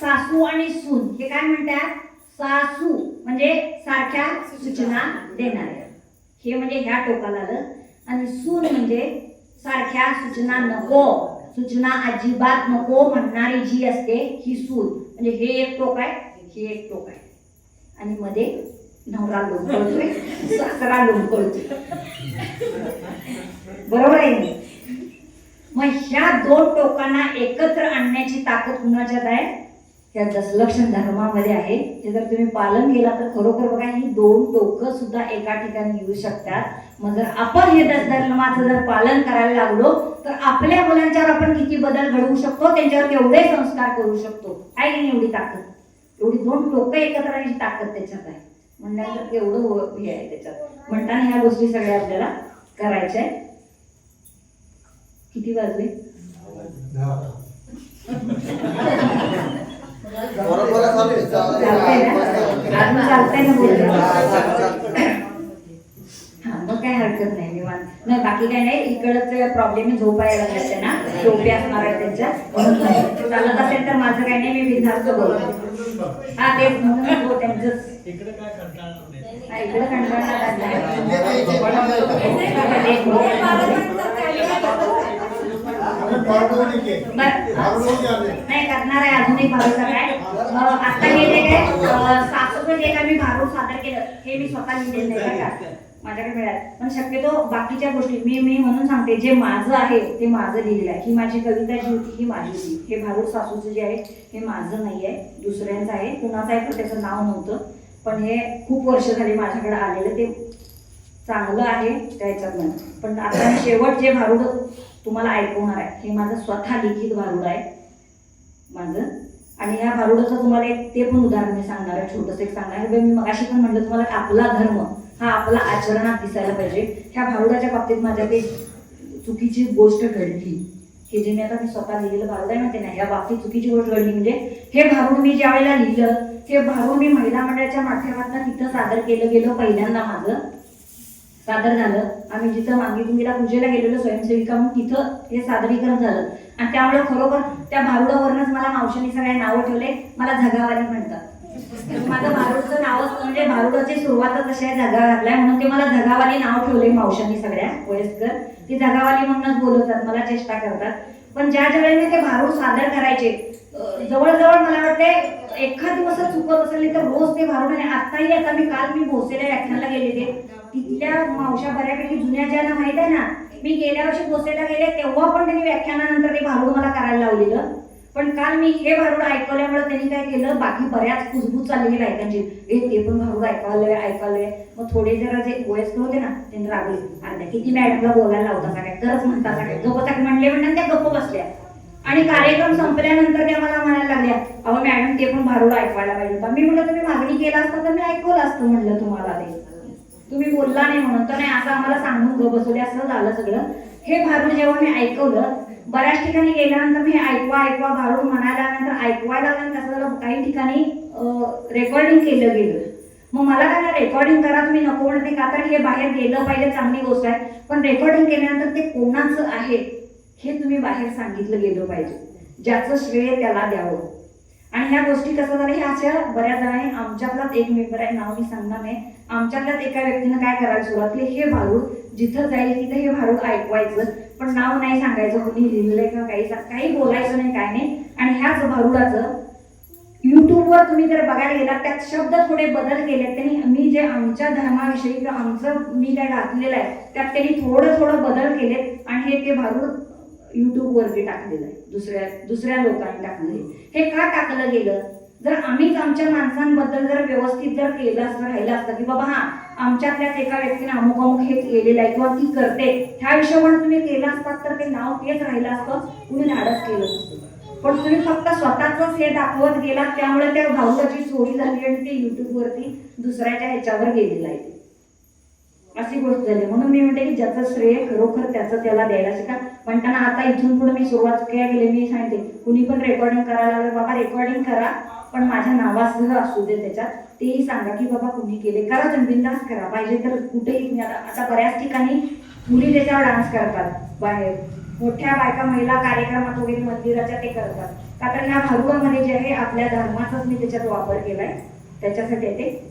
सासू आणि सून हे काय म्हणतात? सासू म्हणजे सारख्या सूचना देणाऱ्या हे म्हणजे ह्या टोकाला आलं. आणि सून म्हणजे सारख्या सूचना नको सूचना अजिबात नको म्हणणारी जी असते ही सून. म्हणजे हे एक टोक आहे हे एक टोक आहे. आणि मध्ये नवरा लोंबकळतोय सासरा लोंबकळतोय बरोबर आहे मग ह्या दोन टोकांना एकत्र आणण्याची ताकद कुणाच्यात आहे? त्याचं लक्षण धर्मामध्ये आहे. ते जर तुम्ही पालन केला तर खरोखर बघा ही दोन टोकं सुद्धा एका ठिकाणी येऊ शकतात. मग जर आपण हे धर्माचं जर पालन करायला लागलो तर आपल्या मुलांच्यावर आपण किती बदल घडवू शकतो? त्यांच्यावर केवढे संस्कार करू शकतो? आहे नाही एवढी ताकद? एवढी दोन टोकं एकत्र आणण्याची ताकद त्याच्यात आहे. म्हणण्याचं एवढं हे आहे त्याच्यात. म्हणताना ह्या गोष्टी सगळ्या आपल्याला करायच्या आहेत. किती वाजले बरोबर चालू आहे. चालतंय ना अजून चालतंय ना बोलणं हा मग काय हरकत नाही निवांत नाही बाकी काय नाही इकडच प्रॉब्लेम झोपायला लागला त्यांना झोपे असणार आहे त्यांच्या. चालत असेल तर माझं काय नाही मी बिनधास्त बोलतो हा तेच म्हणून हो त्यांचं इकडे काय कंटाळा नाही हा, इकडं कंटाळा करणार आहे अजून एक भारूचा काय आता हे जे काय सासूचं जे काय मी भारूड सादर केलं हे मी स्वतः लिहिलेलं नाही का? माझ्याकडे मिळालं. पण शक्यतो बाकीच्या गोष्टी मी मी म्हणून सांगते जे माझं आहे ते माझं लिहिलेलं आहे. ही माझी कविता जी होती ही माझी होती. हे भारूड सासूचं जे आहे हे माझं नाही आहे दुसऱ्यांचं आहे. कुणाचं आहे पण त्याचं नाव नव्हतं. पण हे खूप वर्ष झाली माझ्याकडे आलेलं ते चांगलं आहे त्याच्यातनं. पण आता शेवट जे भारूड तुम्हाला ऐकवणार आहे हे माझं स्वतः लिखित भारूड आहे. माझं आणि ह्या भारुडाचं तुम्हाला एक ते पण उदाहरण मी सांगणार आहे छोटंसं एक सांगणार आहे. मी मगाशी पण म्हणलं तुम्हाला आपला धर्म हा आपला आचरणात दिसायला पाहिजे. ह्या भारुडाच्या बाबतीत माझ्या ते चुकीची गोष्ट घडली. हे जे मी आता मी स्वतः लिहिलेलं भारुड आहे माहिती नाही. या बाबतीत चुकीची गोष्ट घडली म्हणजे हे भारुड मी ज्या वेळेला लिहिलं हे भारुड मी महिला मंडळाच्या माध्यमातून तिथं सादर केलं गेलं पहिल्यांदा माझं. सादर झालं. आम्ही जिथं मागे पूजेला गेलेलो स्वयंसेविका म्हणून तिथं हे सादरीकरण झालं. आणि त्यामुळे खरोखर त्या भारुडावरनच मला मावशीने सगळे नावं ठेवले. मला झगावाली म्हणतात. माझं भारुडचं नावच म्हणजे भारुडाची सुरुवातच अशा आहे झगा घातलाय म्हणून ते मला झगावाली नाव ठेवले मावशांनी सगळ्या वयस्कर. ती झगावाली म्हणूनच बोलवतात मला चेष्टा करतात. पण ज्या ज्या वेळेला ते भारूड सादर करायचे जवळजवळ मला वाटते एखाद दिवस चुकत असेल तर रोज ते भारूड आणि आताही आता मी काल मी भोसेला व्याख्यानाला गेले ते इथल्या मावशा बऱ्यापैकी जुन्या ज्यांना माहीत आहे ना मी गेल्या वर्षी पोसेला गेले तेव्हा पण त्यांनी व्याख्यानानंतर ते भारूड मला करायला लावलेलं. पण काल मी हे भारूड ऐकवल्यामुळे त्यांनी काय केलं बाकी बऱ्याच कुजबूज चाललेली बायकांची. हे ते पण भारूड ऐकावलंय ऐकावलंय मग थोडे जरा जे वयस्कर होते ना त्यांनी रागले अर्ध्या किती मॅडमला बोलायला लावता काय तरच म्हणता काय गप्प काय म्हणले म्हणतात त्या गप्प बसल्या. आणि कार्यक्रम संपल्यानंतर त्या मला म्हणायला लागल्या अहो मॅडम ते पण भारूड ऐकवायला पाहिजे होता. मी म्हटलं तुम्ही मागणी केला असता तर मी ऐकवलं असतं म्हणलं तुम्हाला ते. तुम्ही बोलला नाही म्हणून तर नाही असं आम्हाला सांगून ग बसवले असं झालं सगळं. हे भारूड जेव्हा मी ऐकवलं बऱ्याच ठिकाणी गेल्यानंतर मी ऐकवा ऐकवा भारूड म्हणायला नंतर ऐकवायला लागल्यानंतर झालं काही ठिकाणी रेकॉर्डिंग केलं गेलं. मग मला काय रेकॉर्डिंग करा तुम्ही नको म्हणते का? तर हे बाहेर गेलं पाहिजे चांगली गोष्ट आहे. पण रेकॉर्डिंग केल्यानंतर ते कोणाचं आहे हे तुम्ही बाहेर सांगितलं गेलं पाहिजे. ज्याचं श्रेय त्याला द्यावं. आणि ह्या गोष्टी कसं झालं ह्या अशा बऱ्याच जणांनी आमच्यातलाच एक मेंबर आहे नाव मी सांगणार नाही. आमच्यातल्याच एका व्यक्तीनं काय करायला सुरुवात केली हे भारूड जिथं जाईल तिथं हे भारूड ऐकवायचं. पण नाव नाही सांगायचं कुणी लिहिलंय किंवा काही काही बोलायचं नाही काय नाही. आणि ह्याच भारुडाचं युट्यूबवर तुम्ही जर बघायला गेलात त्यात शब्द थोडे बदल केले त्यांनी मी जे आमच्या धर्माविषयी किंवा आमचं मी काय घातलेलं आहे त्यात त्यांनी थोडं थोडं बदल केलेत. आणि हे ते भारूड युट्यूबवरती टाकलेलं आहे. दुसऱ्या दुसऱ्या लोकांनी टाकलेलं आहे. हे का टाकलं गेलं? जर आम्हीच आमच्या माणसांबद्दल जर व्यवस्थित जर केलं असतं राहिलं असतं की बाबा हा आमच्यातल्याच एका व्यक्तीने अमुक अमुक हे केलेलं आहे किंवा ती करते. ह्या विषयावर तुम्ही केलं असतात तर ते नाव तेच राहिलं असतं. तुम्ही धाडस केलं असतं पण तुम्ही फक्त स्वतःच हे दाखवत गेलात त्यामुळे त्या भाऊसाची चोरी झाली आणि ते युट्यूबवरती दुसऱ्याच्या ह्याच्यावर गेलेलं आहे. गोष्ट झाली म्हणून मी म्हणते की ज्याचं श्रेय खरोखर त्याचं त्याला द्यायला शिका. म्हणताना आता इथून पुढे मी सुरुवात काय केली मी सांगते. कुणी पण रेकॉर्डिंग करायला लागलं बाबा रेकॉर्डिंग करा पण माझ्या नावासह असू दे त्याच्यात. तेही सांगा की बाबा कुणी केले. करा तुम्ही बिंदास करा. पाहिजे तर कुठेही तुम्ही आता आता बऱ्याच ठिकाणी मुली त्याच्यावर डान्स करतात. बाहेर. मोठ्या बायका महिला कार्यक्रमात वगैरे मंदिराच्या ते करतात. का तर ह्या भारुकामध्ये जे आहे आपल्या धर्माचाच मी त्याच्यात वापर केलाय. त्याच्यासाठी आहे ते